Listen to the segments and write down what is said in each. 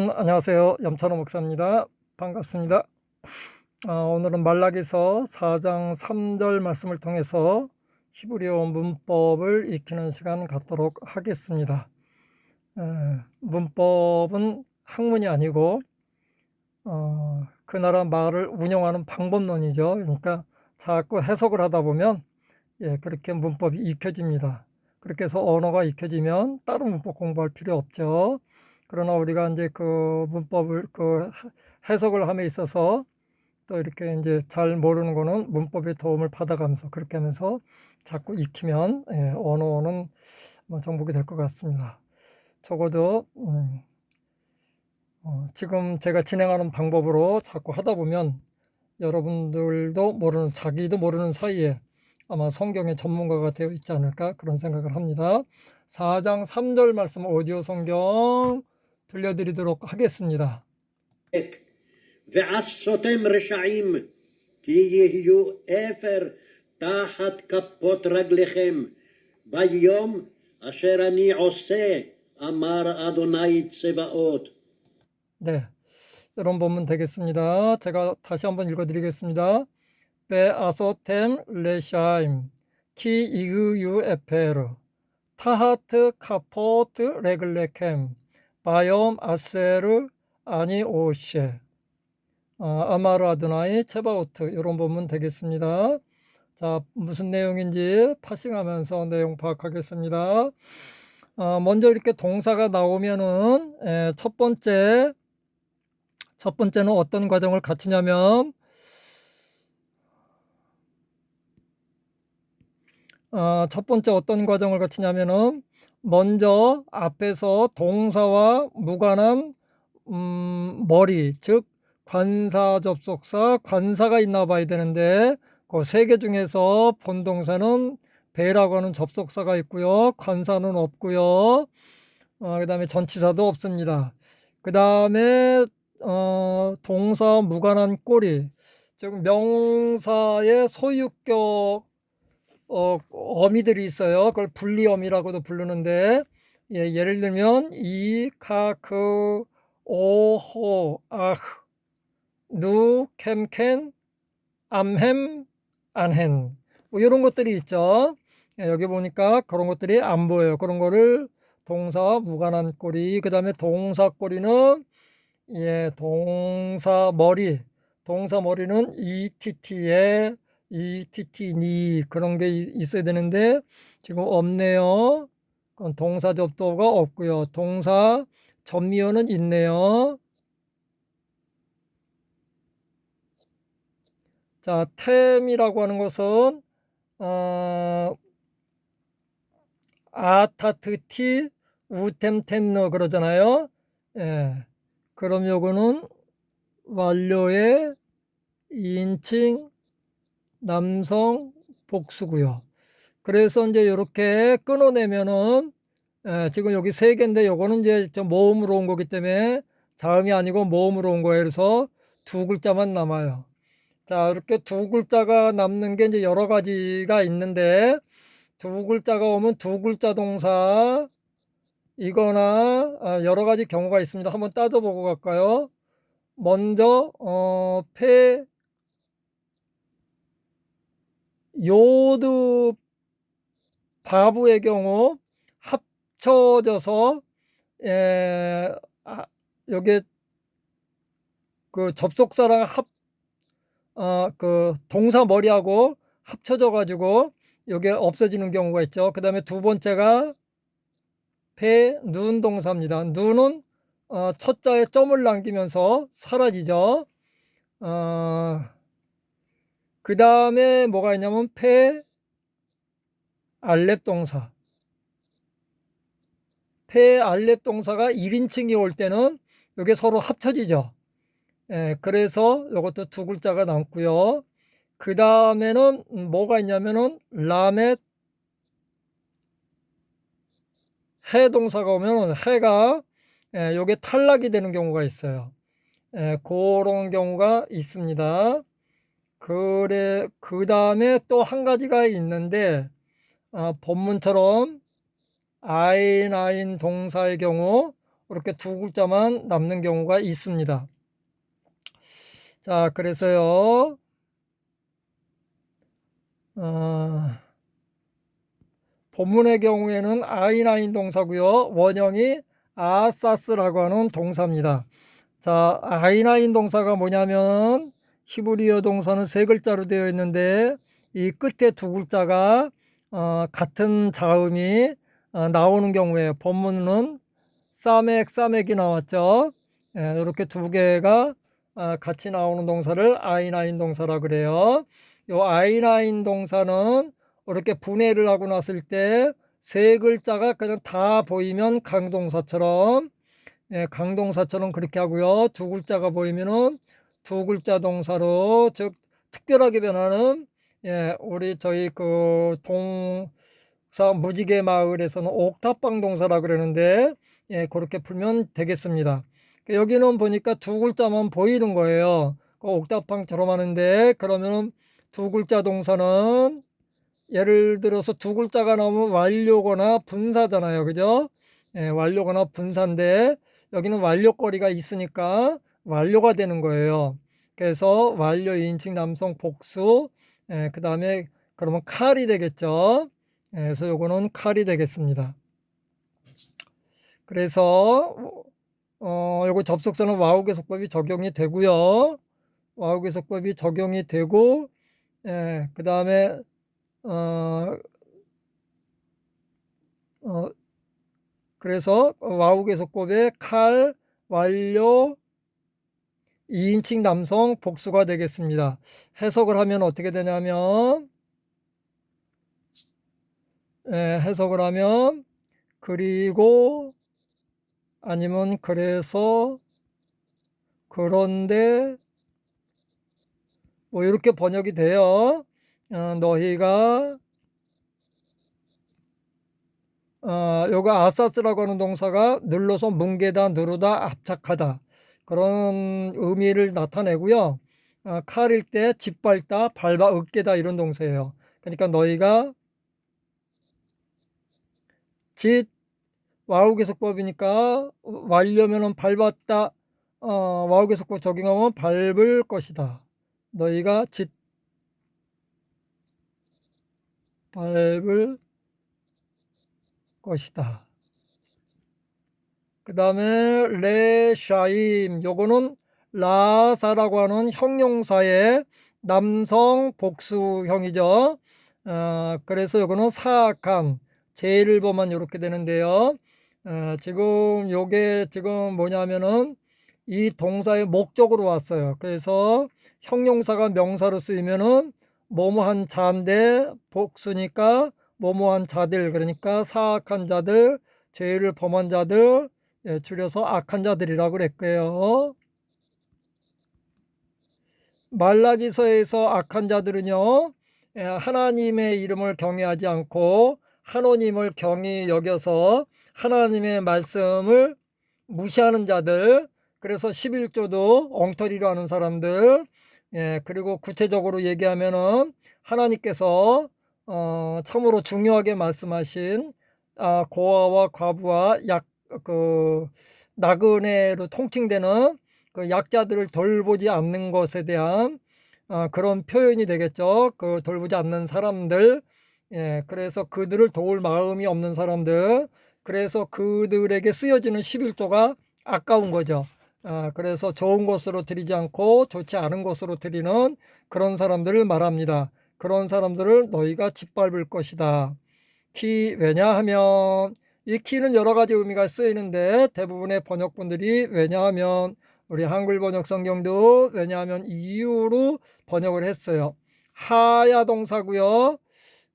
여러분 안녕하세요. 염찬호 목사입니다. 반갑습니다. 아, 오늘은 말라기서 4장 3절 말씀을 통해서 히브리어 문법을 익히는 시간 갖도록 하겠습니다. 에, 문법은 학문이 아니고 어, 그 나라 말을 운영하는 방법론이죠. 그러니까 자꾸 해석을 하다 보면 예, 그렇게 문법이 익혀집니다. 그렇게 해서 언어가 익혀지면 다른 문법 공부할 필요 없죠. 그러나 우리가 이제 그 문법을 그 해석을 함에 있어서 또 이렇게 이제 잘 모르는 거는 문법의 도움을 받아가면서 그렇게 하면서 자꾸 익히면 예, 언어는 뭐 정복이 될 것 같습니다. 적어도 음, 어, 지금 제가 진행하는 방법으로 자꾸 하다 보면 여러분들도 모르는 자기도 모르는 사이에 아마 성경의 전문가가 되어 있지 않을까 그런 생각을 합니다. 4장 3절 말씀 오디오 성경 들려드리도록 하겠습니다. ועשותם רשעים, כי יהיו אפר תחת כפות רגליכם, ביום אשר אני עושה, אמר אדוני צבאות. 네, 여러분 보면 되겠습니다. 제가 다시 한번 읽어드리겠습니다. 베아소템 레샤임 키 이그유 에페르 타하트 카포트 레글레켐 바염 아세르 아니 오셰 아, 아마르 아드나이 체바오트 이런 보면 되겠습니다. 자 무슨 내용인지 파싱하면서 내용 파악하겠습니다. 어, 먼저 이렇게 동사가 나오면은 에, 첫 번째 첫 번째는 어떤 과정을 갖추냐면 어, 첫 번째 어떤 과정을 갖추냐면은 먼저 앞에서 동사와 무관한 음, 머리 즉 관사 접속사 관사가 있나 봐야 되는데 그 세 개 중에서 본동사는 배라고 하는 접속사가 있고요. 관사는 없고요. 어, 그 다음에 전치사도 없습니다. 그 다음에 어, 동사 무관한 꼬리 즉 명사의 소유격 어, 어미들이 있어요. 그걸 분리어미라고도 부르는데 예, 예를 들면 이, 카, 그, 오, 호, 아, 누, 캠, 캔, 암햄, 안헨 뭐 이런 것들이 있죠. 예, 여기 보니까 그런 것들이 안 보여요. 그런 거를 동사 무관한 꼬리 그 다음에 동사 꼬리는 예, 동사 머리 동사 머리는 ETT 에 ETT니 그런 게 있어야 되는데 지금 없네요. 그건 동사 접도가 없고요. 동사 전미어는 있네요. 자, 템이라고 하는 것은 어, 아타트티 우템텐너 그러잖아요. 예. 그럼 요거는 완료의 인칭 남성 복수고요. 그래서 이제 이렇게 끊어내면은 에, 지금 여기 세 개인데 요거는 이제 좀 모음으로 온 거기 때문에 자음이 아니고 모음으로 온 거예요. 그래서 두 글자만 남아요. 자, 이렇게 두 글자가 남는 게 이제 여러 가지가 있는데 두 글자가 오면 두 글자 동사 이거나 아, 여러 가지 경우가 있습니다. 한번 따져보고 갈까요? 먼저 어, 폐 요드 바브의 경우 합쳐져서 에, 아, 여기 그 접속사랑 합, 어, 그 동사 머리하고 합쳐져 가지고 여기 없어지는 경우가 있죠. 그 다음에 두 번째가 배, 눈 동사입니다. 눈은 어, 첫 자에 점을 남기면서 사라지죠. 어, 그 다음에 뭐가 있냐면 폐 알렙 동사. 폐 알렙 동사가 1인칭이 올 때는 이게 서로 합쳐지죠. 예, 그래서 이것도 두 글자가 남고요. 그 다음에는 뭐가 있냐면은 라멧 해 동사가 오면 해가 예, 요게 탈락이 되는 경우가 있어요. 예, 그런 경우가 있습니다 그래 그 다음에 또 한 가지가 있는데 어, 본문처럼 아인 아인 동사의 경우 이렇게 두 글자만 남는 경우가 있습니다. 자, 그래서요, 어, 본문의 경우에는 아이나인 동사고요. 원형이 아사스라고 하는 동사입니다. 자, 아이나인 동사가 뭐냐면 히브리어 동사는 세 글자로 되어 있는데 이 끝에 두 글자가 어, 같은 자음이 어, 나오는 경우에 본문은 싸맥 싸맥이 나왔죠. 예, 이렇게 두 개가 어, 같이 나오는 동사를 아이나인 동사라 그래요. 요 아이나인 동사는 이렇게 분해를 하고 났을 때 세 글자가 그냥 다 보이면 강동사처럼 예, 강동사처럼 그렇게 하고요. 두 글자가 보이면은 두 글자 동사로 즉 특별하게 변하는 예, 우리 저희 그 동사 무지개 마을에서는 옥탑방 동사라 그러는데 예, 그렇게 풀면 되겠습니다. 여기는 보니까 두 글자만 보이는 거예요. 그 옥탑방처럼 하는데 그러면은 두 글자 동사는 예를 들어서 두 글자가 나오면 완료거나 분사잖아요. 그죠? 예, 완료거나 분사인데 여기는 완료거리가 있으니까 완료가 되는 거예요. 그래서 완료 인칭 남성 복수 예, 그 다음에 그러면 칼이 되겠죠. 예, 그래서 요거는 칼이 되겠습니다. 그래서 어 요거 접속사는 와우 계속법이 적용이 되고요. 와우 계속법이 적용이 되고 예, 그 다음에 어, 어, 그래서 와우 계속법의 칼, 완료, 2인칭 남성 복수가 되겠습니다. 해석을 하면 어떻게 되냐면 예, 해석을 하면 그리고 아니면 그래서 그런데 뭐 이렇게 번역이 돼요. 어, 너희가 어, 요거 아사스라고 하는 동사가 눌러서 뭉개다, 누르다, 압착하다 그런 의미를 나타내고요. 어, 칼일 때 짓밟다, 밟아 으깨다 이런 동사예요. 그러니까 너희가 짓 와우 계속법이니까 완료면은 밟았다. 어, 와우 계속법 적용하면 밟을 것이다. 너희가 짓 밟을 것이다. 그 다음에 레샤임 요거는 라사라고 하는 형용사의 남성 복수형이죠. 어, 그래서 요거는 사악한 죄를 보면 이렇게 되는데요. 어, 지금 요게 지금 뭐냐면은 이 동사의 목적으로 왔어요. 그래서 형용사가 명사로 쓰이면은 뭐뭐한 자인데 복수니까 뭐뭐한 자들 그러니까 사악한 자들 죄를 범한 자들 예, 줄여서 악한 자들이라고 그랬고요. 말라기서에서 악한 자들은요 예, 하나님의 이름을 경외하지 않고 하나님을 경히 여겨서 하나님의 말씀을 무시하는 자들 그래서 11조도 엉터리로 하는 사람들 예, 그리고 구체적으로 얘기하면은 하나님께서 어, 참으로 중요하게 말씀하신 아, 고아와 과부와 약 그 나그네로 통칭되는 그 약자들을 돌보지 않는 것에 대한 어, 그런 표현이 되겠죠. 그 돌보지 않는 사람들, 예, 그래서 그들을 도울 마음이 없는 사람들, 그래서 그들에게 쓰여지는 11조가 아까운 거죠. 아, 그래서 좋은 것으로 드리지 않고 좋지 않은 것으로 드리는 그런 사람들을 말합니다. 그런 사람들을 너희가 짓밟을 것이다. 키 왜냐하면 이 키는 여러 가지 의미가 쓰이는데 대부분의 번역본들이 왜냐하면 우리 한글 번역 성경도 왜냐하면 이유로 번역을 했어요. 하야 동사고요.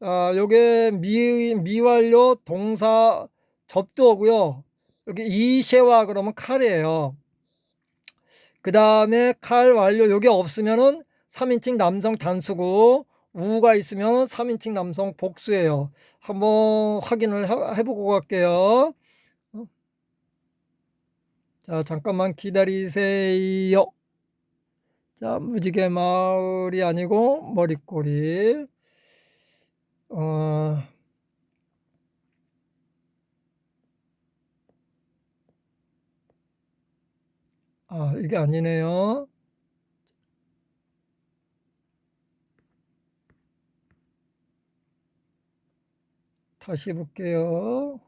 아, 요게 미 미완료 동사 접두어고요. 여기 이셰와 그러면 칼이에요. 그 다음에 칼 완료 요게 없으면은 3인칭 남성 단수고 우가 있으면 3인칭 남성 복수예요. 한번 확인을 해, 해보고 갈게요. 어? 자, 잠깐만 기다리세요. 자, 무지개 마을이 아니고 머리꼬리. 어, 아, 이게 아니네요. 다시 볼게요.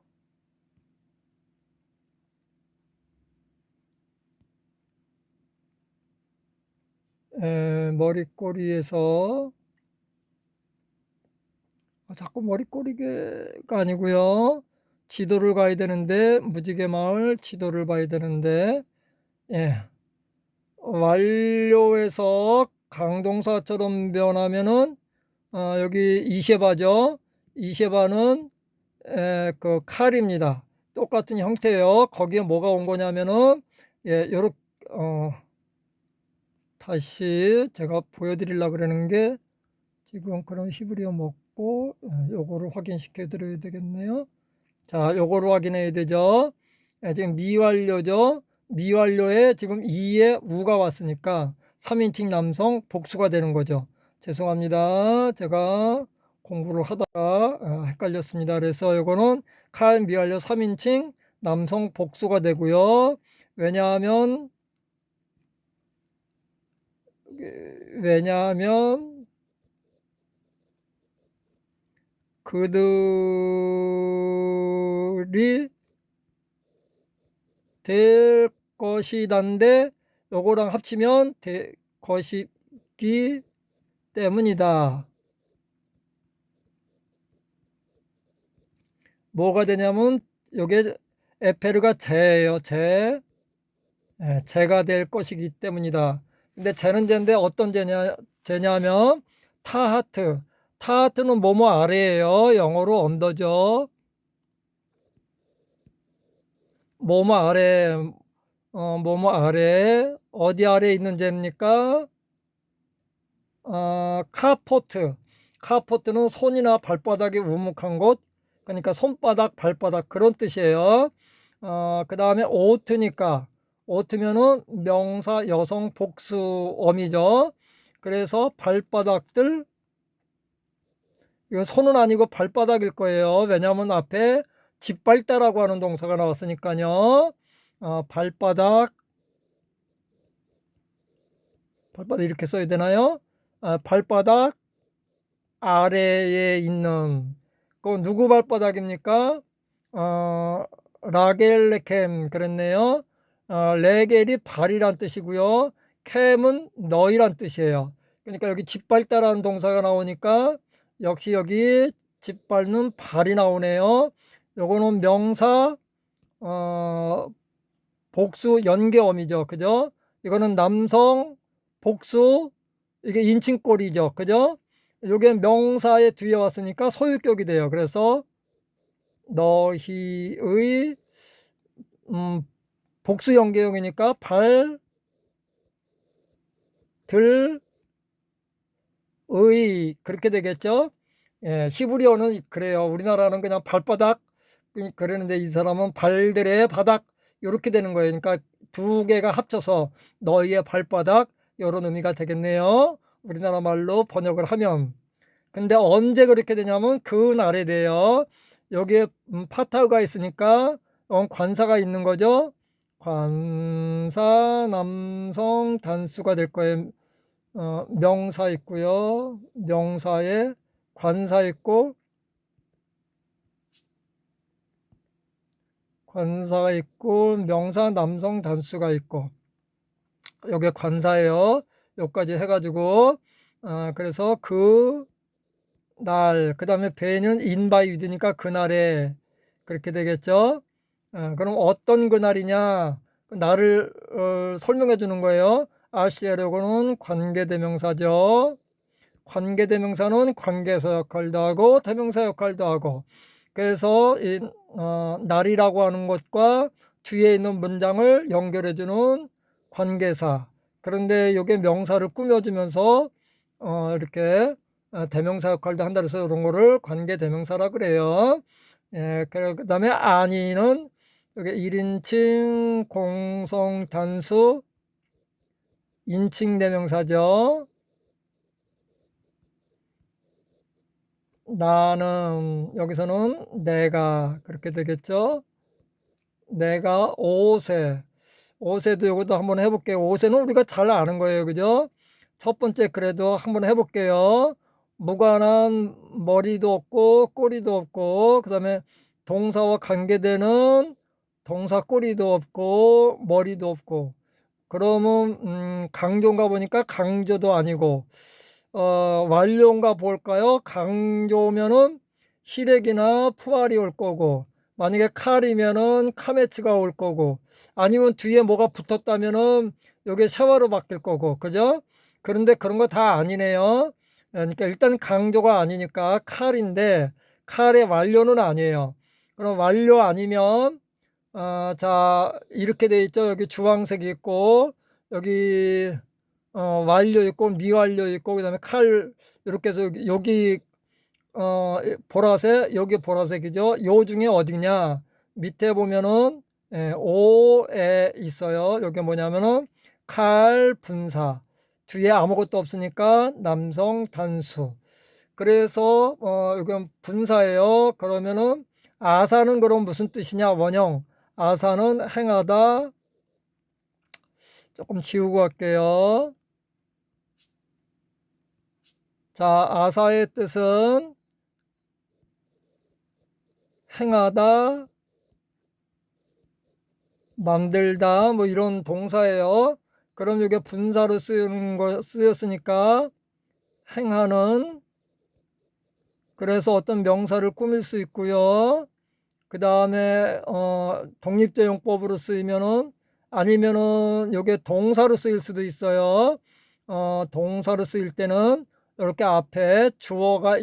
에, 머리꼬리에서 아, 자꾸 머리꼬리가 아니고요. 지도를 가야 되는데 무지개 마을 지도를 봐야 되는데 예. 완료해서 강동사처럼 변하면은 어, 여기 이셰바죠. 이셰바는 에, 그 칼입니다. 똑같은 형태예요. 거기에 뭐가 온 거냐면은 예, 요렇게 어, 다시 제가 보여드리려고 그러는 게 지금 그런 히브리어 먹고 예, 요거를 확인시켜 드려야 되겠네요. 자, 요거를 확인해야 되죠. 예, 지금 미완료죠. 미완료에 지금 2에 우가 왔으니까 3인칭 남성 복수가 되는 거죠. 죄송합니다. 제가 공부를 하다가 어, 헷갈렸습니다. 그래서 요거는 칼 미완료 3인칭 남성 복수가 되고요. 왜냐하면 왜냐하면 그들이 될 것이단데 요거랑 합치면 될 것이기 때문이다. 뭐가 되냐면 요게 에페르가 제예요. 제. 예, 제가 될 것이기 때문이다. 근데 쟤는 쟤인데 어떤 쟤냐, 쟤냐면 타하트. 타하트는 뭐뭐 아래예요. 영어로 언더죠. 뭐뭐 아래, 어, 뭐뭐 아래, 어디 아래 있는 쟤입니까? 어, 카포트. 카포트는 손이나 발바닥이 우묵한 곳, 그러니까 손바닥, 발바닥 그런 뜻이에요. 어, 그 다음에 오트니까 오트면은 명사 여성 복수어미죠. 그래서 발바닥들 이거 손은 아니고 발바닥일 거예요. 왜냐하면 앞에 짓밟다라고 하는 동사가 나왔으니까요. 어, 발바닥 발바닥 이렇게 써야 되나요? 아, 발바닥 아래에 있는 그 누구 발바닥입니까? 어, 라겔레캠 그랬네요. 어, 레겔이 발이란 뜻이고요. 캠은 너희란 뜻이에요. 그러니까 여기 짓밟다라는 동사가 나오니까 역시 여기 짓밟는 발이 나오네요. 요거는 명사 어, 복수 연계어미죠. 그죠? 이거는 남성 복수 이게 인칭꼴이죠. 그죠? 요게 명사의 뒤에 왔으니까 소유격이 돼요. 그래서 너희의 음, 복수 연계형이니까 발, 들, 의 그렇게 되겠죠. 예, 히브리어는 그래요. 우리나라는 그냥 발바닥 그러는데 이 사람은 발들의 바닥 이렇게 되는 거예요. 그러니까 두 개가 합쳐서 너희의 발바닥 이런 의미가 되겠네요. 우리나라 말로 번역을 하면. 근데 언제 그렇게 되냐면 그 날에 돼요. 여기에 음, 파타가 있으니까 어, 관사가 있는 거죠. 관사 남성 단수가 될 거예요. 어, 명사 있고요. 명사에 관사 있고 관사가 있고 명사 남성 단수가 있고 여기 관사예요. 여기까지 해가지고 어, 그래서 그 날, 그 다음에 배는 인바이드니까 그날에 그렇게 되겠죠. 어, 그럼 어떤 그날이냐? 그 날을 어, 설명해 주는 거예요. 아시아려고는 관계대명사죠. 관계대명사는 관계사 역할도 하고 대명사 역할도 하고 그래서 이 어, 날이라고 하는 것과 뒤에 있는 문장을 연결해 주는 관계사 그런데 이게 명사를 꾸며주면서 어, 이렇게 어, 대명사 역할도 한다 그래서 이런 거를 관계 대명사라 그래요. 예, 그 다음에 아니는 여기 1인칭 공성 단수 인칭 대명사죠. 나는 여기서는 내가 그렇게 되겠죠. 내가 5세 5세도 요것도 한번 해볼게요. 5세는 우리가 잘 아는 거예요. 그죠? 첫 번째 그래도 한번 해볼게요. 무관한 머리도 없고 꼬리도 없고 그 다음에 동사와 관계되는 동사 꼬리도 없고 머리도 없고 그러면 음, 강조인가 보니까 강조도 아니고 어, 완료인가 볼까요? 강조면은 시래기나 푸알이 올 거고 만약에 칼이면은 카메츠가 올 거고 아니면 뒤에 뭐가 붙었다면은 요게 샤워로 바뀔 거고 그죠? 그런데 그런 거 다 아니네요. 그러니까 일단 강조가 아니니까 칼인데 칼의 완료는 아니에요. 그럼 완료 아니면 어, 자 이렇게 돼 있죠. 여기 주황색이 있고 여기 어, 완료 있고 미완료 있고 그다음에 칼 이렇게 해서 여기, 어, 보라색 여기 보라색이죠. 요 중에 어디냐? 밑에 보면은 예, 오에 있어요. 여기 뭐냐면은 칼 분사 뒤에 아무것도 없으니까 남성 단수. 그래서 어, 이건 분사예요. 그러면은 아사는 그럼 무슨 뜻이냐? 원형. 아사는 행하다. 조금 지우고 갈게요. 자, 아사의 뜻은 행하다, 만들다, 뭐 이런 동사예요. 그럼 이게 분사로 쓰이는 거 쓰였으니까 행하는 그래서 어떤 명사를 꾸밀 수 있고요. 그 다음에 어, 독립제 용법으로 쓰이면은 아니면은 이게 동사로 쓰일 수도 있어요. 어, 동사로 쓰일 때는 이렇게 앞에 주어가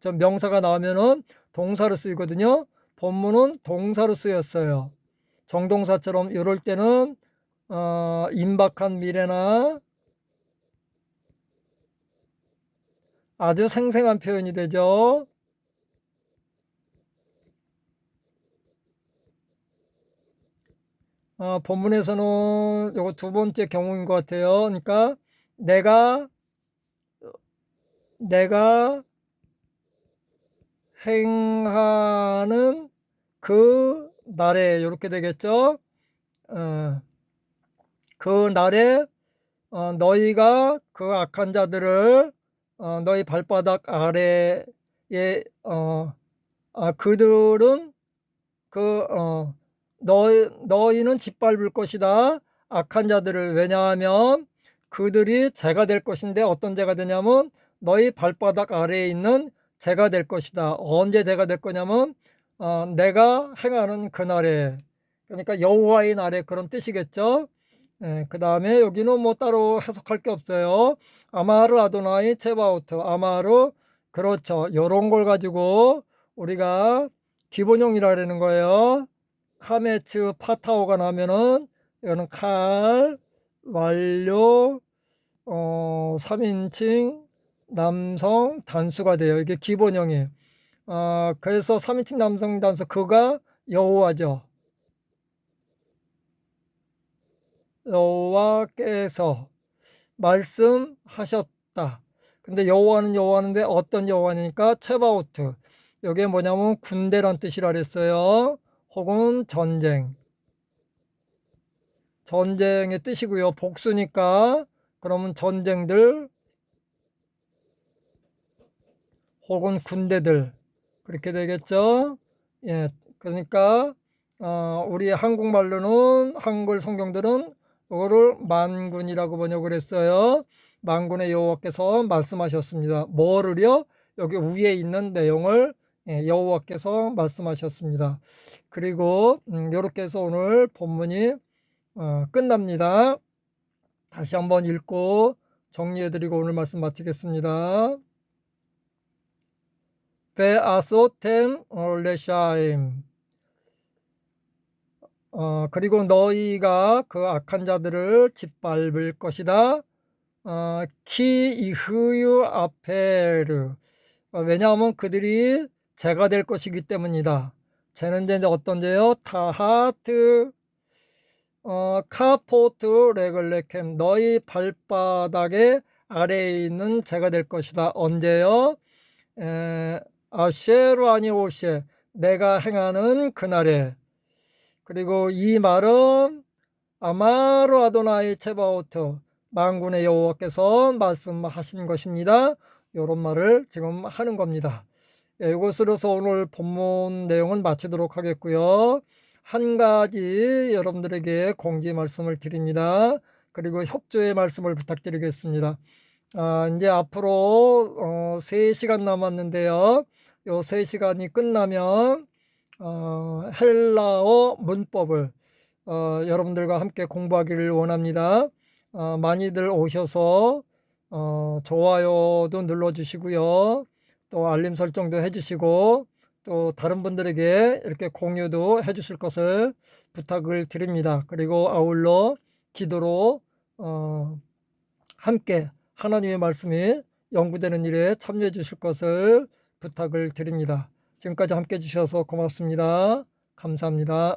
저 명사가 나오면은 동사로 쓰이거든요. 본문은 동사로 쓰였어요. 정동사처럼 이럴 때는 어, 임박한 미래나 아주 생생한 표현이 되죠. 어, 본문에서는 요거 두 번째 경우인 것 같아요. 그러니까 내가 내가 행하는 그 날에 이렇게 되겠죠. 어, 그 날에 어, 너희가 그 악한 자들을 어, 너희 발바닥 아래에 어, 아, 그들은 그 어, 너희 너희는 짓밟을 것이다. 악한 자들을 왜냐하면 그들이 죄가 될 것인데 어떤 죄가 되냐면 너희 발바닥 아래에 있는 죄가 될 것이다. 언제 죄가 될 거냐면 어, 내가 행하는 그날에 그러니까 여호와의 날에 그런 뜻이겠죠. 예, 그 다음에 여기는 뭐 따로 해석할 게 없어요. 아마르 아도나이 체바우트 아마르 그렇죠. 요런 걸 가지고 우리가 기본형이라는 거예요. 카메츠 파타오가 나면은 이거는 칼 완료 어 3인칭 남성 단수가 돼요. 이게 기본형이에요. 어, 그래서 3인칭 남성 단수 그가 여호와죠. 여호와께서 말씀하셨다. 근데 여호와는 여호와인데 어떤 여호와니까 체바오트. 이게 뭐냐면 군대란 뜻이라 그랬어요. 혹은 전쟁. 전쟁의 뜻이고요. 복수니까 그러면 전쟁들 혹은 군대들 그렇게 되겠죠. 예, 그러니까 어, 우리 한국말로는 한글 성경들은 이거를 만군이라고 번역을 했어요. 만군의 여호와께서 말씀하셨습니다. 뭐를요? 여기 위에 있는 내용을 예, 여호와께서 말씀하셨습니다. 그리고 음, 이렇게 해서 오늘 본문이 어, 끝납니다. 다시 한번 읽고 정리해드리고 오늘 말씀 마치겠습니다. 베아소템 레샤임 어, 그리고 너희가 그 악한 자들을 짓밟을 것이다. 어, 키 이흐유 아페르 어, 왜냐하면 그들이 죄가 될 것이기 때문이다. 죄는 이제 어떤 죄요? 타하트 어, 카포트 레글레캠 너희 발바닥에 아래에 있는 죄가 될 것이다. 언제요? 에, 아쉐루 아니 오쉐 내가 행하는 그날에 그리고 이 말은 아마르 아도나이 체바오트 만군의 여호와께서 말씀하신 것입니다. 이런 말을 지금 하는 겁니다. 예, 이것으로서 오늘 본문 내용은 마치도록 하겠고요. 한 가지 여러분들에게 공지 말씀을 드립니다. 그리고 협조의 말씀을 부탁드리겠습니다. 아, 이제 앞으로 어, 3시간 남았는데요. 요 3시간이 끝나면 어, 헬라어 문법을 어, 여러분들과 함께 공부하기를 원합니다. 어, 많이들 오셔서 어, 좋아요도 눌러주시고요. 또 알림 설정도 해주시고 또 다른 분들에게 이렇게 공유도 해주실 것을 부탁을 드립니다. 그리고 아울러 기도로 어, 함께 하나님의 말씀이 연구되는 일에 참여해 주실 것을 부탁을 드립니다. 지금까지 함께 해주셔서 고맙습니다. 감사합니다.